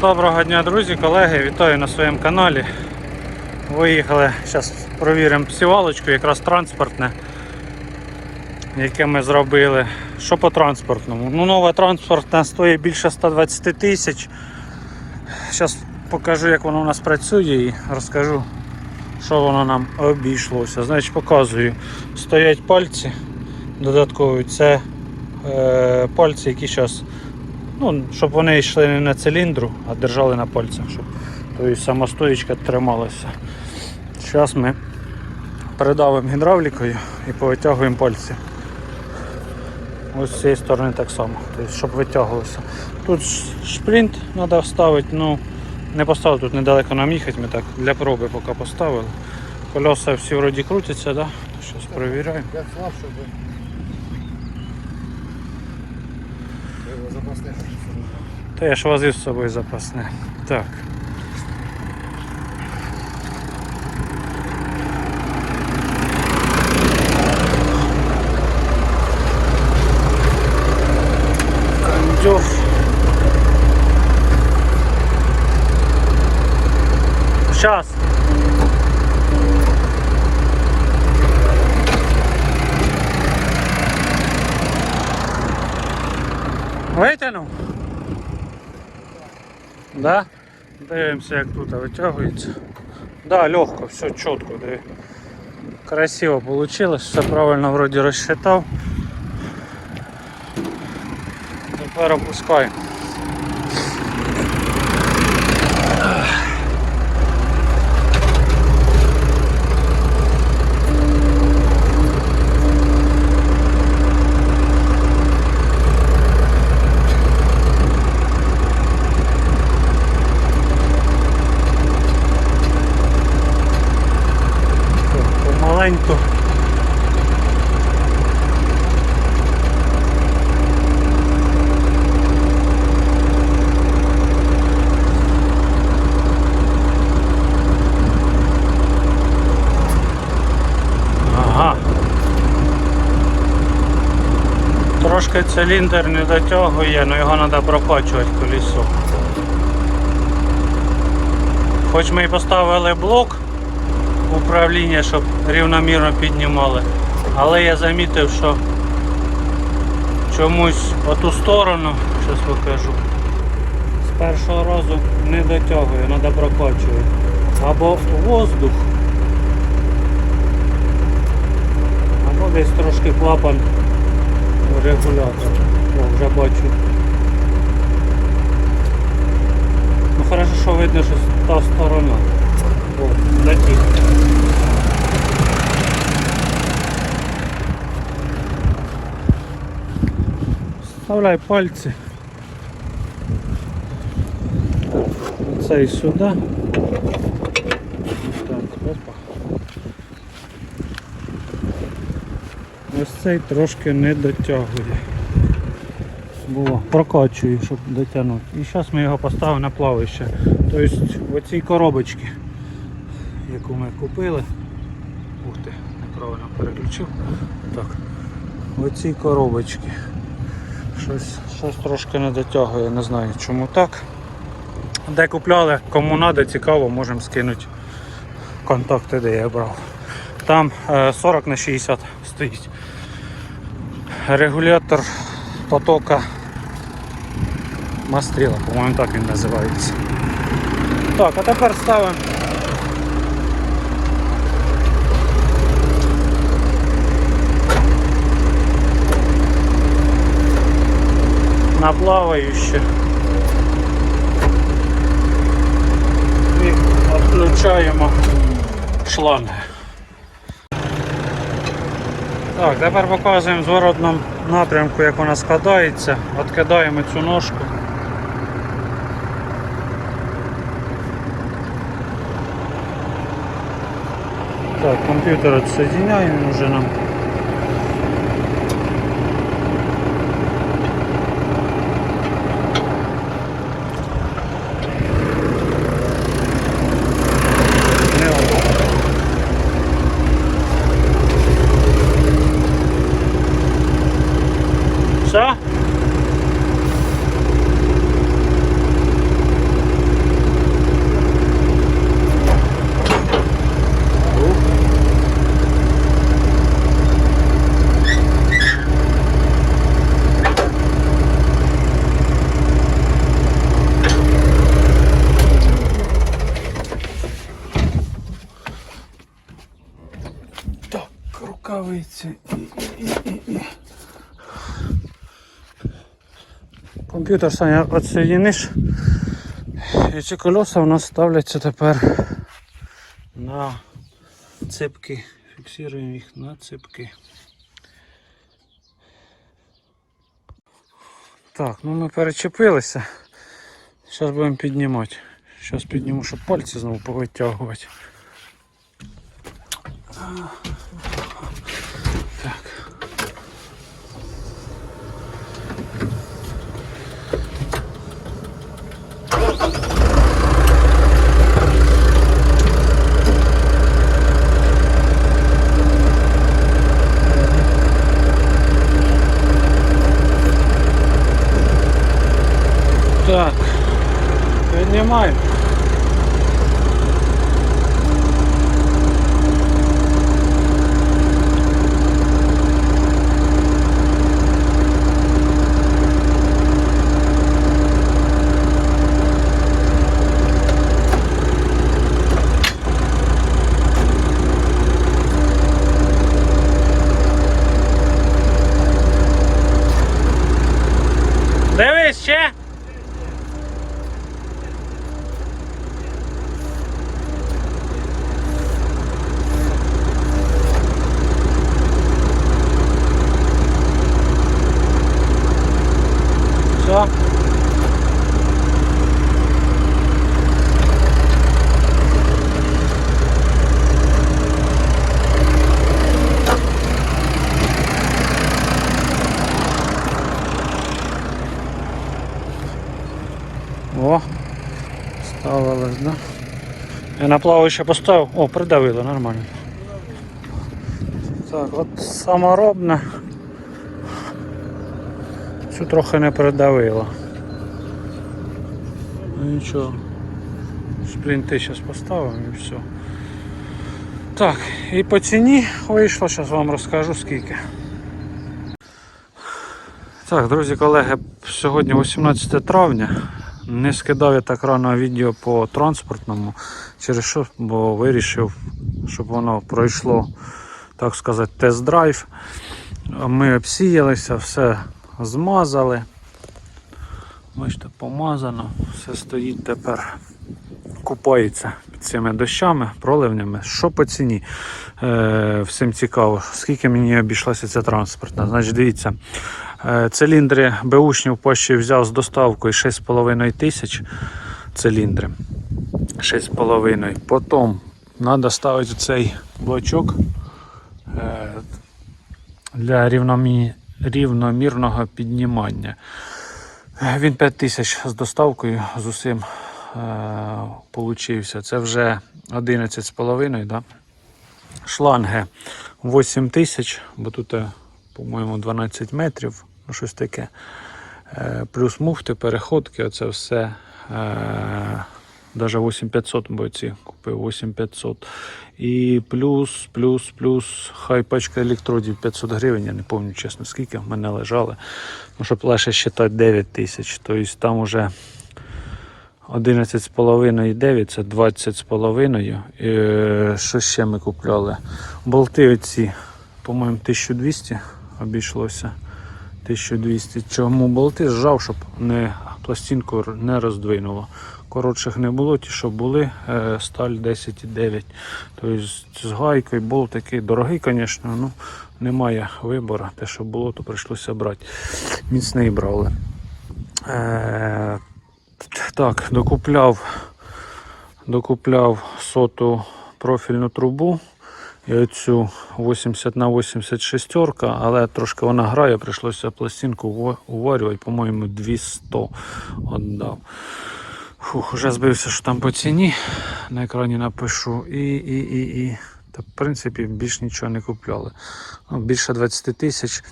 Доброго дня, друзі, колеги, вітаю на своєму каналі. Виїхали, зараз провіримо сівалочку, якраз транспортне, яке ми зробили. Що по транспортному? Ну, нове транспортне стоїть більше 120 тисяч. Зараз покажу, як воно у нас працює і розкажу, що воно нам обійшлося. Значить, показую. Стоять пальці додаткові. Це е, пальці, які зараз Ну, щоб вони йшли не на циліндру, а держали на пальцях, щоб тобто сама трималася. Зараз ми передавимо гідравлікою і повитягуємо пальці. Ось з цієї сторони так само, тобто, щоб витягувалося. Тут ш- шплінт треба вставити, ну не поставити, тут недалеко нам їхати, ми так для проби поки поставили. Колеса всі вроді крутяться, да? Зараз перевіряємо. Я слаб, щоб запасне Та я ж возив з собою запасне. Так. Кондер. Сейчас. Витягнув? Да? Дивимося, як тут витягується. Да, легко, все чітко, диви. Красиво вийшло, все правильно вроді розчитав. Тепер опускаємо. Трошки циліндр не дотягує, але його треба прокачувати колесо. Хоч ми і поставили блок управління, щоб рівномірно піднімали. Але я замітив, що чомусь оту сторону, зараз покажу, з першого разу не дотягує, треба прокачувати. Або воздух, або десь трошки клапан регулятор. О, вже бачу. Ну хорошо, що видно, що та сторона. О, затік. Вставляй пальці. Цей сюди. Так, опа. Ось цей трошки не дотягує. Було, прокачую, щоб дотягнути. І зараз ми його поставимо на плавище. Тобто в оцій коробочці, яку ми купили. Ух ти, неправильно переключив. Так. В оцій коробочці. Щось, щось трошки не дотягує, не знаю чому так. Де купляли, кому треба, цікаво, можемо скинути контакти, де я брав. Там е, 40 на 60 стоїть. Регулятор потока мастріла, по-моєму так він називається. Так, а тепер ставимо на плавающее. І відключаємо шланги. Так, тепер показуємо в зворотному напрямку, як вона складається. Відкидаємо цю ножку. Так, комп'ютер відсоединяємо, вже нам Що? рукавиці і, і, і, і. Комп'ютер Саня відсоєдиниш. І ці колеса у нас ставляться тепер на цепки. Фіксуємо їх на цепки. Так, ну ми перечепилися. Зараз будемо піднімати. Зараз підніму, щоб пальці знову повитягувати. Так. Так, піднімаємо. Дивись ще. Все. О, ставилось, да? Я на плаваюче поставив. О, придавило, нормально. Так, от саморобне. Цю трохи не придавило. Ну нічого. Шплінти зараз поставимо і все. Так, і по ціні вийшло, зараз вам розкажу скільки. Так, друзі, колеги, сьогодні 18 травня. Не скидав я так рано відео по транспортному, через що, бо вирішив, щоб воно пройшло, так сказати, тест-драйв. Ми обсіялися, все змазали. Бачите, помазано, все стоїть тепер, купається під цими дощами, проливнями. Що по ціні? Е, всім цікаво, скільки мені обійшлася ця транспортна. Значить, дивіться, циліндри Бушні в Польщі взяв з доставкою 6,5 тисяч циліндри. 6,5. Потім треба ставити цей блочок е, для рівномірного піднімання. Е, Він 5 тисяч з доставкою з усім е, получився. Це вже 11,5, да? шланги 8 тисяч, бо тут, е, по-моєму, 12 метрів, ну щось таке. Е, плюс муфти, переходки, оце все. Е, Даже 8500 бойці купив 8500. І плюс, плюс, плюс, хай пачка електродів 500 гривень, я не пам'ятаю чесно, скільки в мене лежали. Ну, щоб лише вважати 9 тисяч. Тобто там уже 11,5 і 9 це 20,5. Е, Що ще ми купляли? Болти оці, по-моєму, 1200 обійшлося. 1200. Чому болти зжав, щоб не, пластинку не роздвинуло. Коротших не було, ті, що були, е, сталь 10,9. Тобто з гайкою болт такий дорогий, звісно, ну немає вибору. Те, що було, то прийшлося брати. Міцний брали. Е, так, докупляв, докупляв соту профільну трубу. І оцю 80 на 86, але трошки вона грає, прийшлося пластинку уварювати, по-моєму, 200 віддав. Фух, вже збився, що там по ціні. На екрані напишу. І, і, і, і. Та, в принципі, більш нічого не купляли. Ну, більше 20 тисяч.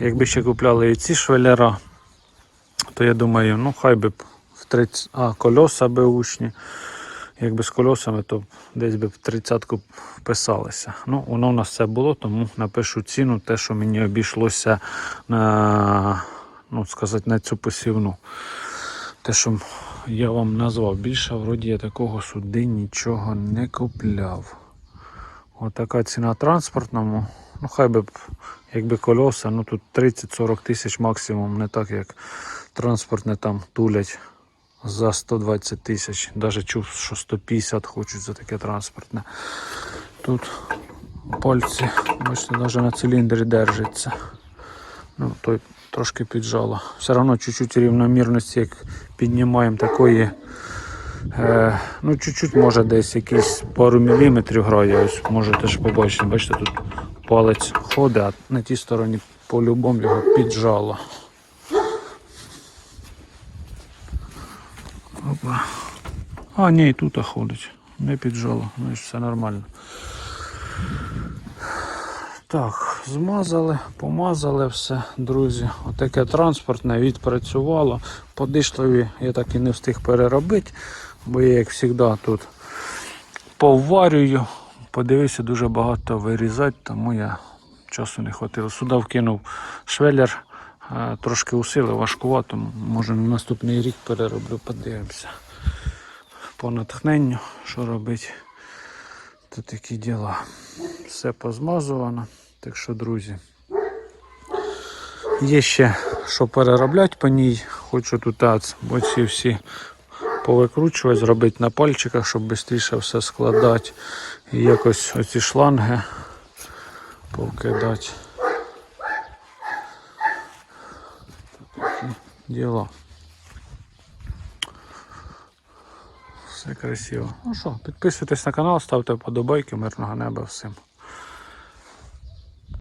Якби ще купляли і ці швелера, то я думаю, ну хай би в 30. А, кольоса беушні. Якби з колесами, то десь би в тридцятку вписалися. Ну, воно у нас все було, тому напишу ціну, те, що мені обійшлося на, ну, сказати, на цю посівну. Те, що я вам назвав. Більше вроді я такого суди нічого не купляв. Отака ціна транспортному. Ну хай би якби кольоса, ну тут 30-40 тисяч максимум, не так як транспортне там тулять за 120 тисяч. Навіть чув, що 150 хочуть за таке транспортне. Тут пальці, бачите, навіть на циліндрі держиться. Ну, той трошки піджало. Все одно чуть-чуть рівномірності, як піднімаємо такої. Е, ну, чуть-чуть може десь якісь пару міліметрів грає. Ось можете ж побачити, бачите, тут палець ходить, а на тій стороні по-любому його піджало. Опа. А, ні, і тут ходить. Не піджало, значить все нормально. Так, змазали, помазали все, друзі. Отаке транспортне відпрацювало. По я так і не встиг переробити, бо я, як завжди, тут поварюю. Подивився, дуже багато вирізати, тому я часу не хватило. Сюди вкинув швеллер, е, трошки усилив, важкувато. Може на наступний рік перероблю, подивимося. По натхненню, що робити. То такі діла. Все позмазувано. Так що, друзі. Є ще що переробляти по ній. Хочу тут ац, бо ці всі повикручувати, зробити на пальчиках, щоб швидше все складати. І якось оці шланги повкидати. Діла. Все красиво. Ну що, підписуйтесь на канал, ставте вподобайки, мирного неба всім.